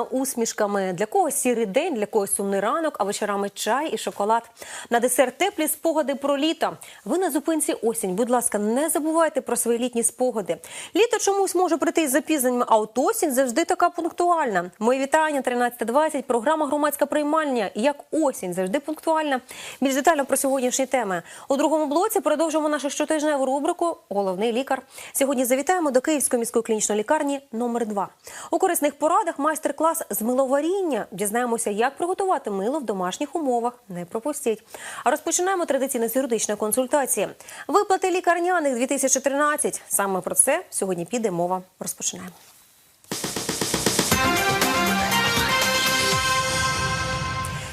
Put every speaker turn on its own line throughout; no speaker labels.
Осінь усмішками. Для когось сірий день, для когось сумний ранок, а вечорами чай і шоколад. На десерт теплі спогади про літо. Ви на зупинці осінь. Будь ласка, не забувайте про свої літні спогади. Літо чомусь може прийти із запізненнями, а от осінь завжди така пунктуальна. Мої вітання 13.20, програма громадська приймальня. Як осінь завжди пунктуальна. Більш детально про сьогоднішні теми. У другому блоці продовжимо нашу щотижневу рубрику Головний лікар. Сьогодні завітаємо до Київської міської клінічної лікарні номер 2 У корисних порадах майстер-клас з миловаріння. Дізнаємося, як приготувати мило в домашніх умовах. Не пропустіть. А розпочинаємо традиційно з юридичної консультації. Виплати лікарняних 2013. Саме про це сьогодні піде мова. Розпочинаємо.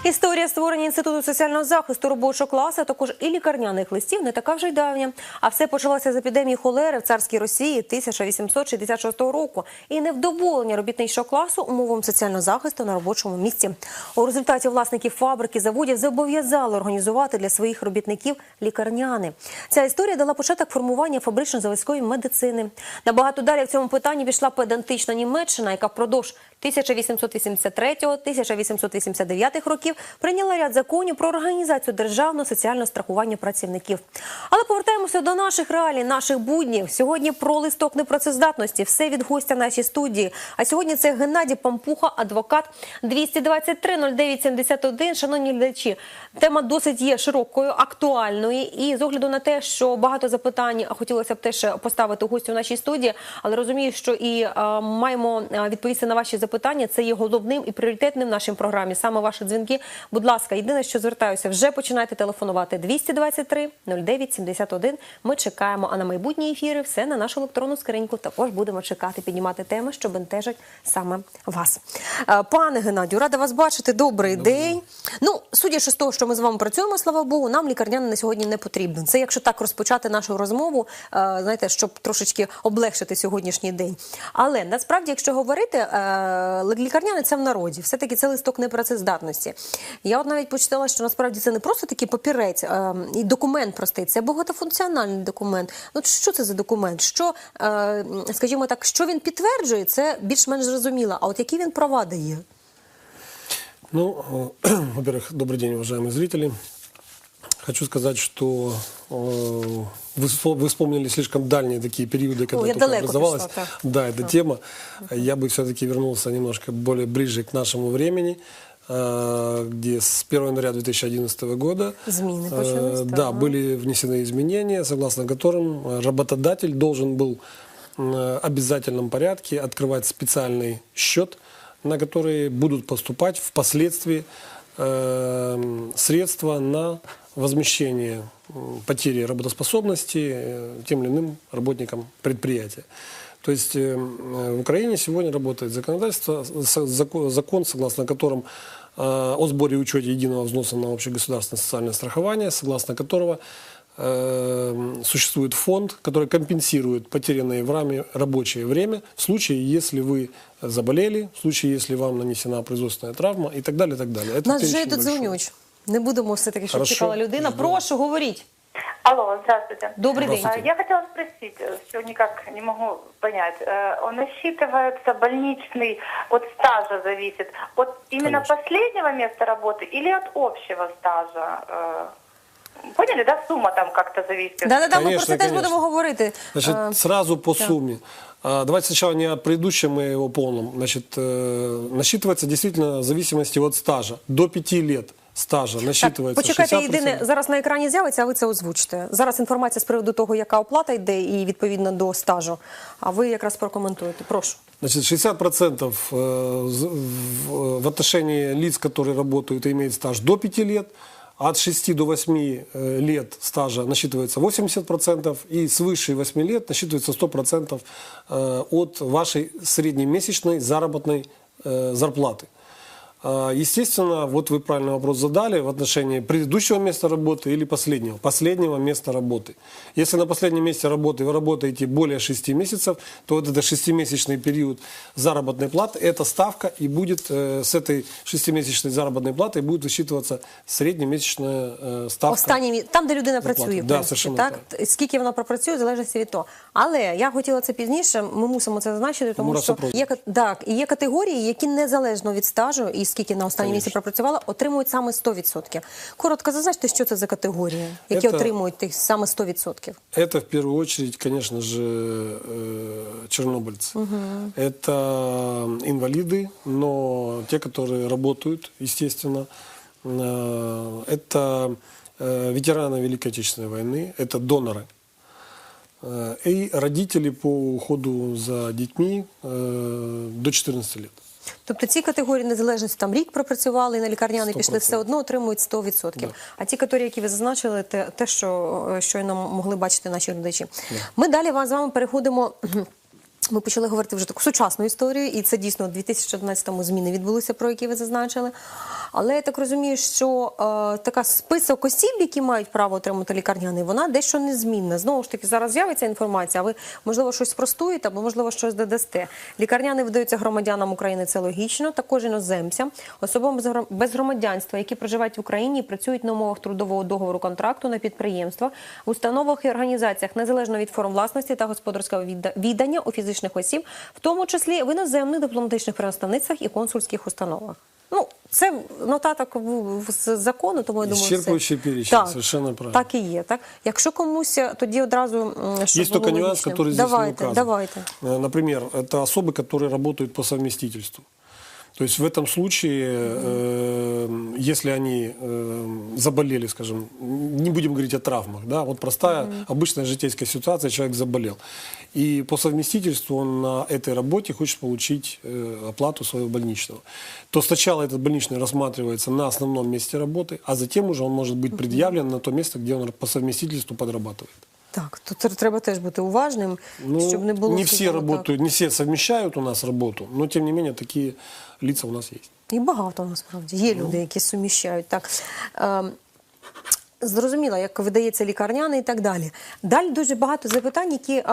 Історія створення інституту соціального захисту робочого класу, а також і лікарняних листів не така вже й давня. А все почалося з епідемії холери в царській Росії 1866 року і невдоволення робітничого класу умовам соціального захисту на робочому місці. У результаті власники фабрики заводів зобов'язали організувати для своїх робітників лікарняни. Ця історія дала початок формування фабрично-заводської медицини. Набагато далі в цьому питанні пішла педантична Німеччина, яка впродовж 1883-1889 років прийняла ряд законів про організацію державного соціального страхування працівників. Але повертаємося до наших реалій, наших буднів. Сьогодні про листок непрацездатності. Все від гостя нашій студії. А сьогодні це Геннадій Пампуха, адвокат 223 09 71. Шановні глядачі, тема досить є широкою, актуальною. І з огляду на те, що багато запитань хотілося б теж поставити гостю в нашій студії, але розумію, що і е, маємо е, відповісти на ваші запитання. Це є головним і пріоритетним в нашій програмі. Саме ваші дзвінки. Будь ласка, єдине, що звертаюся, вже починайте телефонувати 223 09 71. Ми чекаємо. А на майбутні ефіри все на нашу електронну скриньку. Також будемо чекати, піднімати теми, що бентежать саме вас. Е, Пане Геннадію, рада вас бачити. Добрий день. Ну, судячи з того, що ми з вами працюємо, слава Богу, нам лікарняни на сьогодні не потрібно. Це якщо так розпочати нашу розмову, е, знаєте, щоб трошечки облегшити сьогоднішній день. Але насправді, якщо говорити, е, лікарняни це в народі, все таки це листок непрацездатності. Я от навіть почитала, що насправді це не просто такий папірець е, і документ простий, це багатофункціональний документ. Ну що це за документ? Що, скажімо так, що він підтверджує, це більш-менш зрозуміло. А от які він права дає?
Ну, э, во-первых, добрый день, уважаемые зрители. Хочу сказать, что э, вы, вы вспомнили слишком дальние такие периоды, когда
Ну, я
только образовалась.
пришла, так.
Да, эта тема. Я бы все-таки вернулся немножко более ближе к нашему времени, э, где с 1 января 2011 года
Измены
э, да, были внесены изменения, согласно которым работодатель должен был э, в обязательном порядке открывать специальный счет, на который будут поступать впоследствии э, средства на возмещение м, потери работоспособности э, тем или иным работникам предприятия. То есть э, в Украине сегодня работает законодательство, с- зако- закон, согласно которым э, о сборе и учете единого взноса на общегосударственное социальное страхование, согласно которого э, существует фонд, который компенсирует потерянное в раме рабочее время в случае, если вы заболели, в случае, если вам нанесена производственная травма и так далее, и так далее. Это
У нас
перечень
вже йдуть
большой.
дзвонюч. Не будемо все таки, щоб
Хорошо.
чекала людина.
Жду.
Прошу, говоріть.
Алло, здравствуйте.
Добрый день.
А, Я хотела спросить, э, все никак не могу понять. Э, Он насчитывается больничный от стажа зависит, от именно
Конечно.
последнего места работы или от общего стажа? Э, Поняли, да, сумма там как-то зависит?
Да, да, да, ми про
Конечно,
це теж
конечно.
будемо говорити.
Значит,
Е,
сразу по сумме. А, Давайте сначала не о предыдущем и о полном. Значит, э, насчитывается действительно в зависимости от стажа. До пяти лет стажа
Так,
насчитывается
почекайте,
60%.
єдине зараз на екрані з'явиться, а ви це озвучите. Зараз інформація з приводу того, яка оплата йде, і відповідно до стажу. А ви якраз прокоментуєте. Прошу.
Значит, 60% э, з- в в отношении лиц, которые работают и имеют стаж до 5 лет, от 6 до 8 э, лет стажа насчитывается 80%, и свыше 8 лет насчитывается 100% э, от вашей среднемесячной заработной э, зарплаты. А, Естественно, вот вы правильный вопрос задали в отношении предыдущего места работы или последнего. Последнего места работы. Если на последнем месте работы вы работаете более 6 месяцев, то вот это шестимесячный период заработной платы, эта ставка и будет э, с этой шестимесячной заработной платой будет высчитываться среднемесячная э, ставка.
Останній мі- там, де людина
Зарплати.
працює, в
Да,
принципі,
совершенно
так Т- скільки вона пропрацює, залежить від того. Але я хотіла це пізніше. Ми мусимо це зазначити, тому
Мура
що
Сапротів.
є ка- так, і є категорії, які незалежно від стажу і скільки на останній місці
Конечно.
пропрацювала, отримують саме 100%. Коротко зазначте, що це за категорії, які
Це-
отримують тих саме 100%.
Это в первую очередь, конечно же, э, чернобыльцы. Это инвалиды, но те, которые работают, естественно. Э, Это э, ветераны Великой Отечественной войны, это доноры. Э, И родители по уходу за детьми э, до 14 лет.
Тобто ці категорії незалежності там рік пропрацювали і на лікарняни пішли,
100%.
все одно отримують 100%. А ті категорії, які ви зазначили, те, те що е, щойно могли бачити наші глядачі. Ми далі з вами переходимо. Ми почали говорити вже таку сучасну історію, і це дійсно у 2011-му зміни відбулися, про які ви зазначили. Але я так розумію, що е, така список осіб, які мають право отримати лікарняний, вона дещо незмінна. Знову ж таки, зараз з'явиться інформація, а ви можливо щось спростуєте або можливо щось додасте. Лікарняни видаються громадянам України, це логічно, також іноземцям, особам без гром- без громадянства, які проживають в Україні і працюють на умовах трудового договору контракту на підприємствах, в установах і організаціях незалежно від форм власності та господарського віддання у фізичних осіб, в тому числі в іноземних дипломатичних представництвах і консульських установах. Ну, це нотаток в- в- з закону, тому я думаю,
Исчерпывающий
все.
перечень,
так,
совершенно правильно.
Так і є. Так, якщо комусь е, тоді одразу м, щоб
Есть только
було
нюанс,
логічним.
который здесь
давайте,
не указан.
давайте.
Э, Например, это особы, которые работают по совместительству. То есть в этом случае, э, если они э, заболели, скажем, не будем говорить о травмах, да, вот простая, обычная житейская ситуация, человек заболел. И по совместительству он на этой работе хочет получить э, оплату своего больничного. То сначала этот больничный рассматривается на основном месте работы, а затем уже он может быть предъявлен на то место, где он по совместительству подрабатывает.
Так, тут тр- треба теж бути уважним,
Ну,
щоб не було
не
всі
работают, не всі совміщають у нас роботу, але тим не менше такі лица у нас є.
І багато насправді є люди, які суміщають так. Зрозуміло, як видається лікарняний і так далі. Далі дуже багато запитань, які е,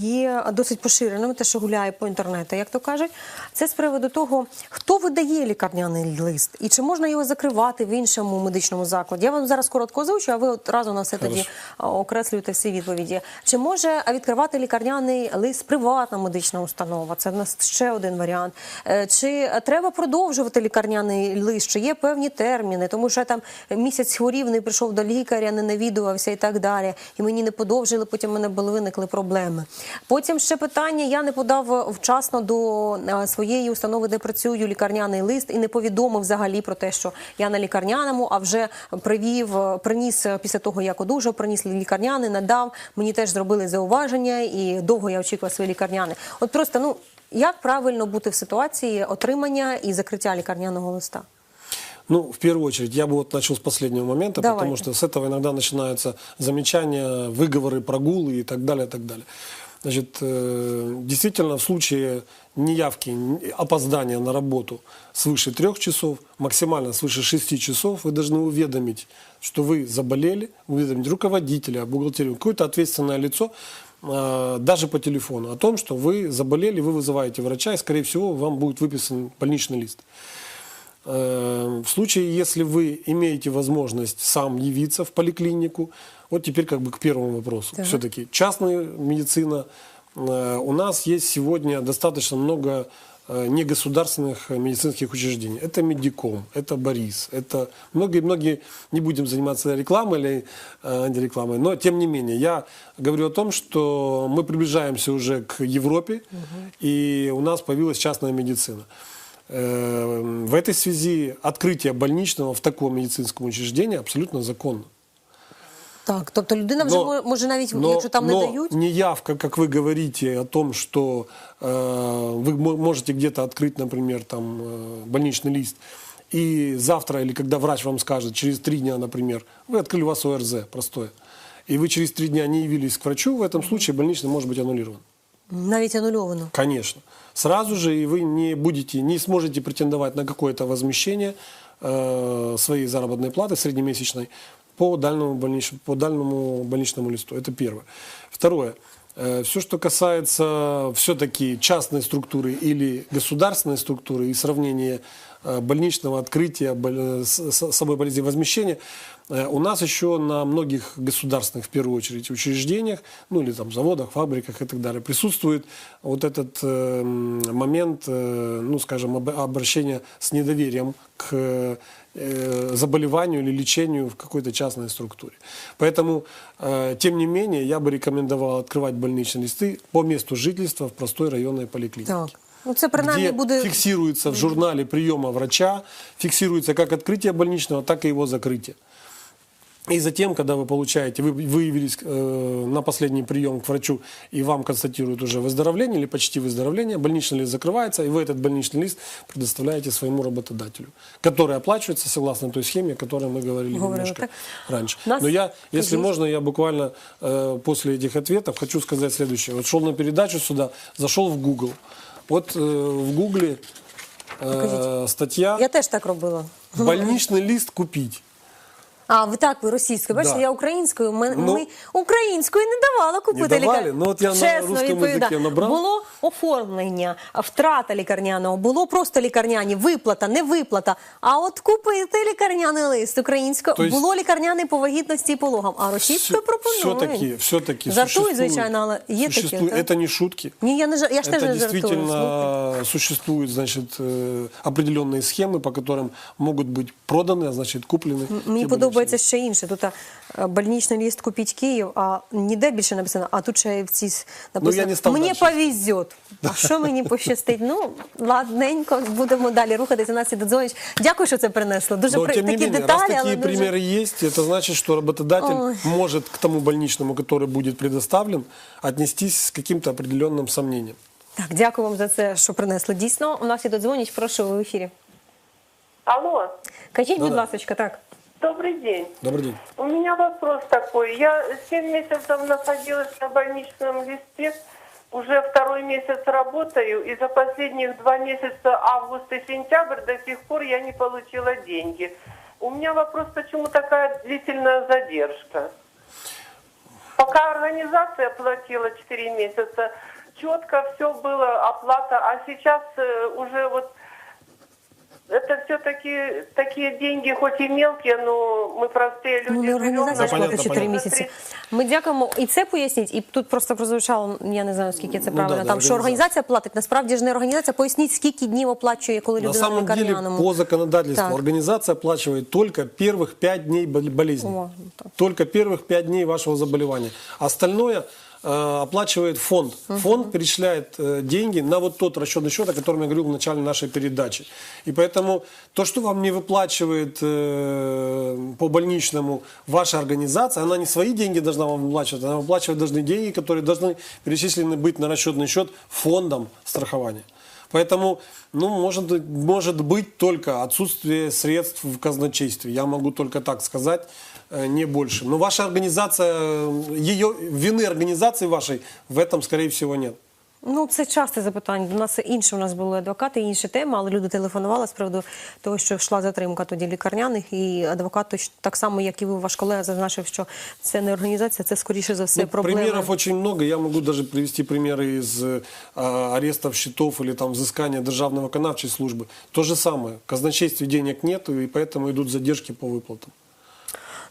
є досить поширеними, те, що гуляє по інтернету, як то кажуть. Це з приводу того, хто видає лікарняний лист і чи можна його закривати в іншому медичному закладі. Я вам зараз коротко озвучу, а ви одразу на все тоді
Хорошо.
е, окреслюєте всі відповіді. Чи може відкривати лікарняний лист приватна медична установа? Це в нас ще один варіант. Е, Чи треба продовжувати лікарняний лист? Чи є певні терміни? Тому що я там місяць хворів, не прийшов до лікаря, не навідувався і так далі. І мені не подовжили, потім в мене були виникли проблеми. Потім ще питання: я не подав вчасно до е, своєї установи, де працюю, лікарняний лист, і не повідомив взагалі про те, що я на лікарняному, а вже привів, е, приніс е, після того, як одужав, приніс лікарняний, надав. Мені теж зробили зауваження, і довго я очікувала своє лікарняне. От просто ну як правильно бути в ситуації отримання і закриття лікарняного листа?
Ну, в первую очередь, я бы вот начал с последнего момента,
Давайте.
потому что с этого иногда начинаются замечания, выговоры, прогулы и так далее, и так далее. Значит, э, действительно, в случае неявки, опоздания на работу свыше трех часов, максимально свыше шести часов, вы должны уведомить, что вы заболели, уведомить руководителя, бухгалтерию, какое-то ответственное лицо, э, даже по телефону, о том, что вы заболели, вы вызываете врача, и, скорее всего, вам будет выписан больничный лист. Э, В случае, если вы имеете возможность сам явиться в поликлинику, вот теперь как бы к первому вопросу.
Так.
Все-таки частная медицина. Э, У нас есть сегодня достаточно много э, негосударственных медицинских учреждений. Это Медиком, это Борис, это многие-многие, не будем заниматься рекламой или э, антирекламой, но тем не менее, я говорю о том, что мы приближаемся уже к Европе, и у нас появилась частная медицина. Э, В этой связи открытие больничного в таком медицинском учреждении абсолютно законно.
Так, тобто людина вже мо- може навіть, якщо там не
но
дають.
неявка, как вы говорите о том, что э, вы мо- можете где-то открыть, например, там э, больничный лист, и завтра или когда врач вам скажет, через три дня, например, вы открыли у вас ОРЗ простое, и вы через три дня не явились к врачу, в этом случае больничный может быть аннулирован.
Навіть анульовано.
Конечно. Сразу же и вы не будете, не сможете претендовать на какое-то возмещение э, своей заработной платы среднемесячной по дальнему, больнич- по дальнему больничному листу. Это первое. Второе. все, что касается все-таки частной структуры или государственной структуры и сравнения э, больничного открытия с собой болезни возмещения, э, у нас еще на многих государственных, в первую очередь, учреждениях, ну или там заводах, фабриках и так далее, присутствует вот этот э, момент, э, ну скажем, об- обращения с недоверием к э, заболеванию или лечению в какой-то частной структуре. Поэтому, э, тем не менее, я бы рекомендовал открывать больничные листы по месту жительства в простой районной поликлинике.
Так. Ну це принаймні
где
буде
фиксируется в журнале приема врача, фиксируется как открытие больничного, так и его закрытие. И затем, когда вы получаете, вы, вы явились э, на последний прием к врачу, и вам констатируют уже выздоровление или почти выздоровление, больничный лист закрывается, и вы этот больничный лист предоставляете своему работодателю, который оплачивается согласно той схеме, о которой мы говорили
Говорили,
немножко
так.
раньше.
Нас
Но я, если
есть.
можно, я буквально э, после этих ответов хочу сказать следующее. Вот шел на передачу сюда, зашел в Google. Вот э, в Гугле э,
Покажите.
статья
я теж так робила.
«Больничный лист купить».
А, ви так, ви російською. Бачите,
Да.
я українською. Ми,
Ну,
ми українською не давала купити
Не давали?
лікар-
Ну, от я на
Чесно
русскому
відповідаю.
язикі набрав.
Було оформлення, втрата лікарняного, було просто лікарняні, виплата, не виплата. А от купити лікарняний лист українською,
То есть-
було лікарняний по вагітності і пологам, а російською пропонують.
Все-таки, все-таки
Жартують, звичайно, але є таке.
существует-
так?
Это не шутки.
Ні, я не жар- я ж теж
Это
не жартую. слухайте.
действительно существуют, значит, э, определенные схемы, по которым могут быть проданы, а значит, куплены.
Мені
те
подобається
больничные.
ще інше. Тут а, больничний ліст купіть Київ, а ніде більше написано, а тут ще в цій с- написано,
Ну, я не став
мені
дальше.
повезет. А що мені пощастить? Ну, ладненько, будемо далі рухатися. У нас і додзвонить. Дякую, що це принесло. Дуже
Но,
при...
тем не
такі
менее,
деталі,
раз
але
такие
дуже...
примеры есть, это значит, что работодатель
Ой.
может к тому больничному, который будет предоставлен, отнестись с каким-то определенным сомнением.
Так, дякую вам за це, що принесли. Дійсно, у нас і додзвонить, прошу ви в ефірі.
Алло,
Кажіть, будь
Да-да.
ласка, так.
Добрый день.
Добрый день.
У меня вопрос такой. Я 7 месяцев находилась на больничном листе, уже второй месяц работаю, и за последних два месяца, август и сентябрь, до сих пор я не получила деньги. У меня вопрос, почему такая длительная задержка? Пока организация платила 4 месяца, четко все было, оплата, а сейчас э, уже вот это все-таки такие деньги, хоть и мелкие, но мы простые люди.
Ну, не
живем,
організація ж
понятно,
платить 4
понятно.
місяці. Ми дякуємо. І це поясніть. І тут просто прозвучало, я не знаю, скільки це
Ну,
правильно.
да, да,
Там що
організація.
організація платить, насправді ж не організація. Поясніть, скільки днів оплачує, коли
На
людина
самом
в
деле,
лікарняному.
по законодательству,
Так.
организация оплачивает только первых 5 дней бол- болезни.
О, так.
Только первых 5 дней вашего заболевания. Остальное э, оплачивает фонд. Фонд перечисляет э, деньги на вот тот расчетный счет, о котором я говорил в начале нашей передачи. И поэтому то, что вам не выплачивает э, по больничному ваша организация, она не свои деньги должна вам выплачивать, она выплачивает должны деньги, которые должны перечислены быть на расчетный счет фондом страхования. Поэтому, ну, может, может быть только отсутствие средств в казначействе. Я могу только так сказать, э, не больше. Но ваша организация, э, ее вины организации вашей в этом, скорее всего, нет.
Ну, це часте запитання. У нас інше у нас були адвокати, інша тема, але люди телефонували з приводу того, що йшла затримка тоді лікарняних, і адвокат точно так само, як і ви, ваш колега, зазначив, що це не організація, це скоріше за все
Ну,
проблеми.
примеров очень много. Я могу даже привести примеры из э, арестов счетов или там взыскания державной виконавчей службы. То же самое. В казначействе денег нет, и поэтому идут задержки по выплатам.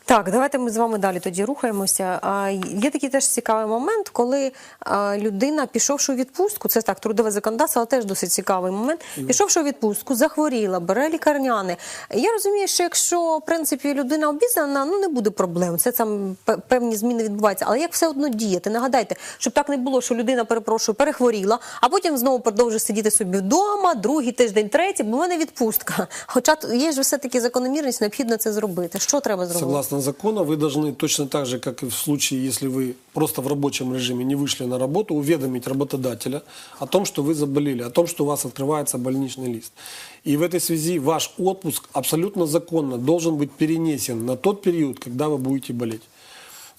Так, давайте ми з вами далі тоді рухаємося. А, є такий теж цікавий момент, коли а, людина, пішовши у відпустку, це так, трудове законодавство, але теж досить цікавий момент. Пішовши у відпустку, захворіла, бере лікарняне. Я розумію, що якщо в принципі людина обізнана, ну не буде проблем. Це там певні зміни відбуваються. Але як все одно діяти? Нагадайте, щоб так не було, що людина перепрошую, перехворіла, а потім знову продовжує сидіти собі вдома, другий тиждень, третій, бо в мене відпустка. Хоча є ж все таки закономірність, необхідно це зробити. Що треба зробити?
Согласно закону, вы должны точно так же, как и в случае, если вы просто в рабочем режиме не вышли на работу, уведомить работодателя о том, что вы заболели, о том, что у вас открывается больничный лист. И в этой связи ваш отпуск абсолютно законно должен быть перенесен на тот период, когда вы будете болеть.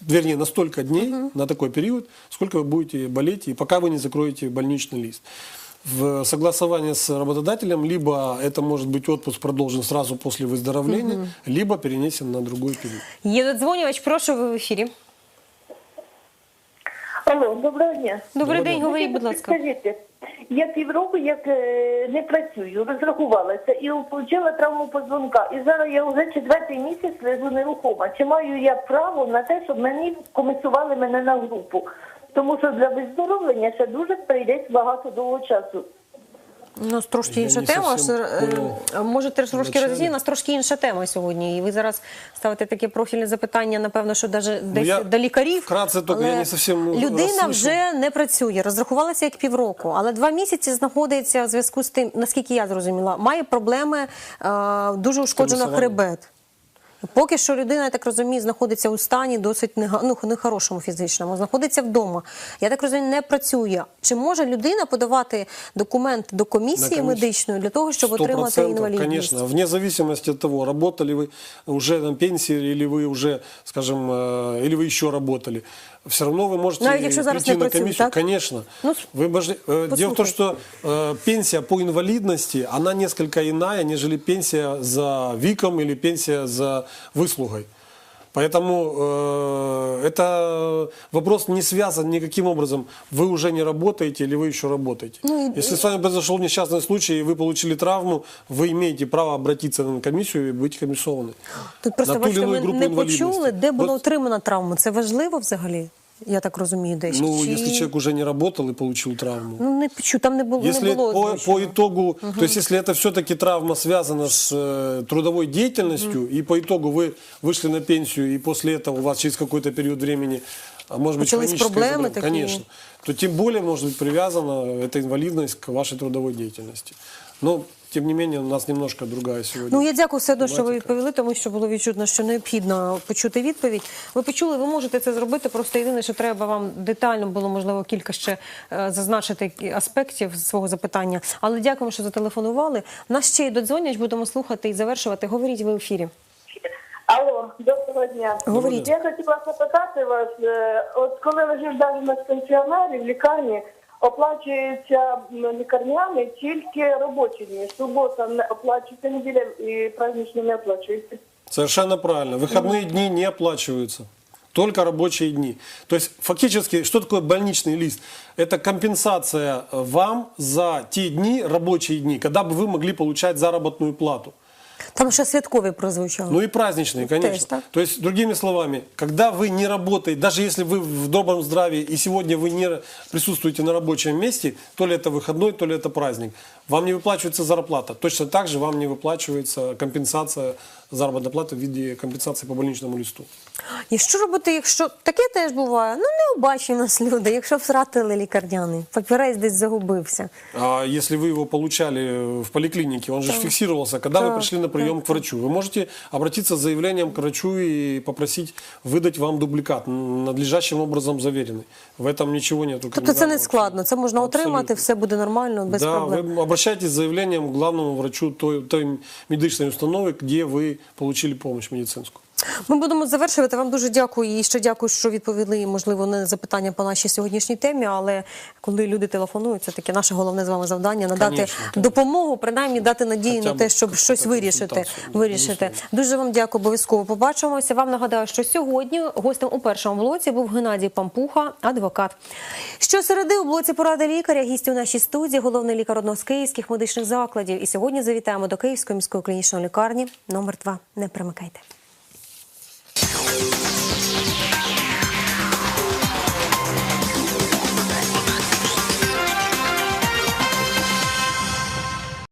вернее, на столько дней, на такой период, сколько вы будете болеть, и пока вы не закроете больничный лист. В согласовании с работодателем, либо это может быть отпуск продолжен сразу после выздоровления, либо перенесен на другой период.
Є додзвонювач, прошу ви в ефірі.
Алло, доброго дня.
Добрий
Доброго
день,
дня.
говоріть, будь ласка.
Скажіть, я півроку як е, не працюю, розрахувалася і отримала травму позвонка. І зараз я вже четвертий місяць лежу нерухома. Чи маю я право на те, щоб мені комісували мене на групу? Тому що для виздоровлення ще дуже прийдеться багато довго часу.
У нас трошки інша тема. Е. Може, трошки роз'ясні, у нас трошки інша тема сьогодні. І ви зараз ставите таке профільне запитання, напевно, що навіть десь
я
до лікарів.
вкратце тільки, я не совсем, ну,
людина вже не працює, розрахувалася як півроку, але два місяці знаходиться в зв'язку з тим, наскільки я зрозуміла, має проблеми, е, дуже ушкоджено хребет. Поки що людина, я так розумію, знаходиться у стані досить нега- ну, нехорошому фізичному, знаходиться вдома. Я так розумію, не працює. Чи може людина подавати документ до комісії
На комиссию.
медичної для того, щоб
Сто
отримати
процентов,
інвалідність?
Конечно, вне зависимости от того, работали вы уже на пенсии или вы уже, скажем, э, или вы еще работали. Все равно вы можете
Навіть якщо зараз
прийти
не
на
працюють,
комиссию.
так?
Конечно.
Ну,
вы можете- э, дело в том,
послухайте.
что э, пенсия по инвалидности, она несколько иная, нежели пенсия за виком или пенсия за выслугой. Поэтому э, это вопрос не связан никаким образом. Вы уже не работаете или вы еще работаете.
Ну,
Если с вами произошел несчастный случай и вы получили травму, вы имеете право обратиться на комиссию и быть комиссованы.
Тут просто
на ту или
бачите, ми
иную группу
не
инвалидности.
почули, де була
Вот,
отримана травма. Це важливо взагалі? Я так розумію, десь.
Ну,
Чи-
если человек уже не работал и получил травму.
Ну, не почу, там не було,
Если
не було
по,
озвучено.
по итогу, то есть если это все-таки травма связана с э, трудовой деятельностью, и по итогу вы вышли на пенсию, и после этого у вас через какой-то период времени, а может быть,
Начались
хроническое
проблемы
заболевание,
такие.
конечно, то тем более может быть привязана эта инвалидность к вашей трудовой деятельности. Но, тем не менее, у нас немножко другая сегодня.
Ну я дякую все одно, що ви відповіли, тому що було відчутно, що необхідно почути відповідь. Ви почули, ви можете це зробити. Просто єдине, що треба вам детально було можливо кілька ще е, зазначити аспектів свого запитання. Але дякуємо, що зателефонували. Нас ще й додзвонять, будемо слухати і завершувати. Говоріть ви в ефірі.
Алло, доброго дня.
Говоріть.
Я хотіла запитати вас, е, от коли лежиш навіть на стаціонарі в лікарні, оплачується м, лікарнями тільки робочі дні. Субота не оплачується неділя і праздничні не оплачується.
Совершенно правильно. Выходные дни не оплачиваются. Только рабочие дни. То есть фактически, что такое больничный лист? Это компенсация э, вам за те дни, рабочие дни, когда бы вы могли получать заработную плату.
Там ще святкові прозвучали.
Ну и праздничные, конечно.
так.
То есть, другими словами, когда вы не работаете, даже если вы в добром здравии и сегодня вы не присутствуете на рабочем месте, то ли это выходной, то ли это праздник, вам не выплачивается зарплата. Точно так же вам не выплачивается компенсация заработной платы в виде компенсации по больничному листу.
І що робити, якщо таке теж буває? Ну не обачні нас люди, якщо втратили лікарняний, папірець десь загубився.
А если вы его получали в поликлинике, он же ж фиксировался, когда вы
Так,
пришли на прием к врачу. Вы можете обратиться с заявлением к врачу и попросить выдать вам дубликат, м, надлежащим образом заверенный. В этом ничего нет.
Тобто це не складно, це можна отримати, все буде нормально, без
да,
проблем.
вы обращайтесь с заявлением к главному врачу той, той медичной установы, где вы получили помощь медицинскую.
Ми будемо завершувати. Вам дуже дякую і ще дякую, що відповіли, можливо, не запитання по нашій сьогоднішній темі, але коли люди телефонують, це таке наше головне з вами завдання надати
Конечно,
допомогу, принаймні дати надію на те, щоб щось вирішити. вирішити. Дуже вам дякую, обов'язково побачимося. Вам нагадаю, що сьогодні гостем у першому блоці був Геннадій Пампуха, адвокат. Щосереди у блоці поради лікаря гість у нашій студії, головний лікар одного з київських медичних закладів. І сьогодні завітаємо до Київської міської клінічної лікарні номер 2 Не примикайте. Thank you.